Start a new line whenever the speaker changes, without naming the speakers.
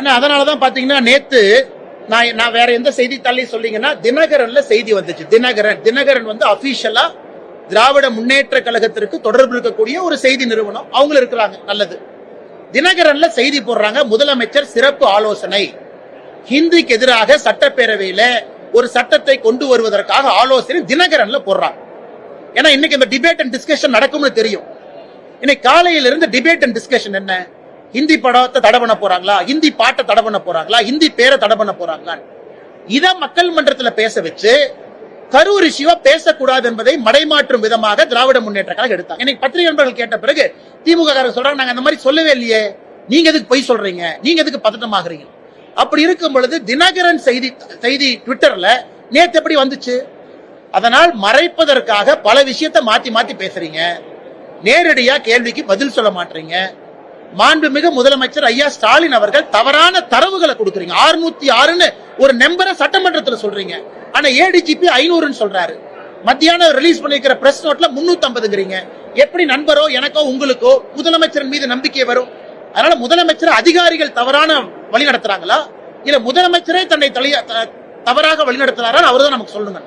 ஆனா அதனாலதான் பாத்தீங்கன்னா நேத்து நான் நான் வேற எந்த செய்தித்தாளையும் சொல்லிங்கன்னா தினகரன்ல செய்தி வந்துச்சு. தினகரன் தினகரன் வந்து அபிஷியலா திராவிட முன்னேற்ற கழகத்திற்கு தொடர்பு இருக்கக்கூடிய ஒரு செய்தி நிறுவனம். அவங்க இருக்கிறாங்க நல்லது. தினகரன்ல செய்தி போடுறாங்க முதலமைச்சர் சிறப்பு ஆலோசனை. ஹிந்திக்கு எதிராக சட்டப்பேரவையில ஒரு சட்டத்தை கொண்டு வருவதற்காக ஆலோசனை தினகரன்ல போடுறாங்க. ஏன்னா இன்னைக்கு இந்த டிபேட் அண்ட் டிஸ்கஷன் நடக்கும்னு தெரியும். இன்னைக்கு காலையில இருந்து டிபேட் அண்ட் டிஸ்கஷன் என்ன? ஹிந்தி படத்தை தடை பண்ண போறாங்களா? ஹிந்தி பாட்டை தடை பண்ண போறாங்களா? ஹிந்தி பேரை தடை பண்ண போறாங்களா? இத மக்கள் மன்றத்துல பேச வச்சு கரூர் சிவா பேசக்கூடாது என்பதை மடைமாற்றும் விதமாக திராவிட முன்னேற்ற கழகம் எடுத்தாங்க. இன்னைக்கு பத்திரிகை நண்பர்கள் கேட்ட பிறகு திமுக காரர் சொல்றாங்க நாங்க அந்த மாதிரி சொல்லவே இல்லையே. நீங்க எதுக்கு பொய் சொல்றீங்க? நீங்க எதுக்கு பதட்டமாகறீங்க அப்படி இருக்கும் பொழுது தினகரன் செய்தி செய்தி ட்விட்டர்ல நேத்து எப்படி வந்துச்சு? அதனால் மறைப்பதற்காக பல விஷயத்தை மாத்தி மாத்தி பேசுறீங்க. நேரடியா கேள்விக்கு பதில் சொல்ல மாட்டீங்க. மாண்புமிகு முதலமைச்சர் ஐயா ஸ்டாலின் அவர்கள் தவறான தரவுகளை கொடுக்குறீங்க. 606 ஆறுன்னு ஒரு நம்பரை சட்டமன்றத்தில் சொல்றீங்க. ஆனா ஏடிஜிபி ஐநூறுன்னு சொல்றாரு. மத்தியானம் ரிலீஸ் பண்ணிருக்கிற பிரஸ் நோட்ல 350ங்கிறீங்க எப்படி நண்பரோ எனக்கோ உங்களுக்கோ முதலமைச்சரின் மீது நம்பிக்கை வரும்? அதனால முதலமைச்சர் அதிகாரிகள் தவறான வழி நடத்துறாங்களா? இல்ல முதலமைச்சரே தன்னை தலைய த- தவறாக வழி நடத்துறாரா? அவர்தான் நமக்கு சொல்லுங்க.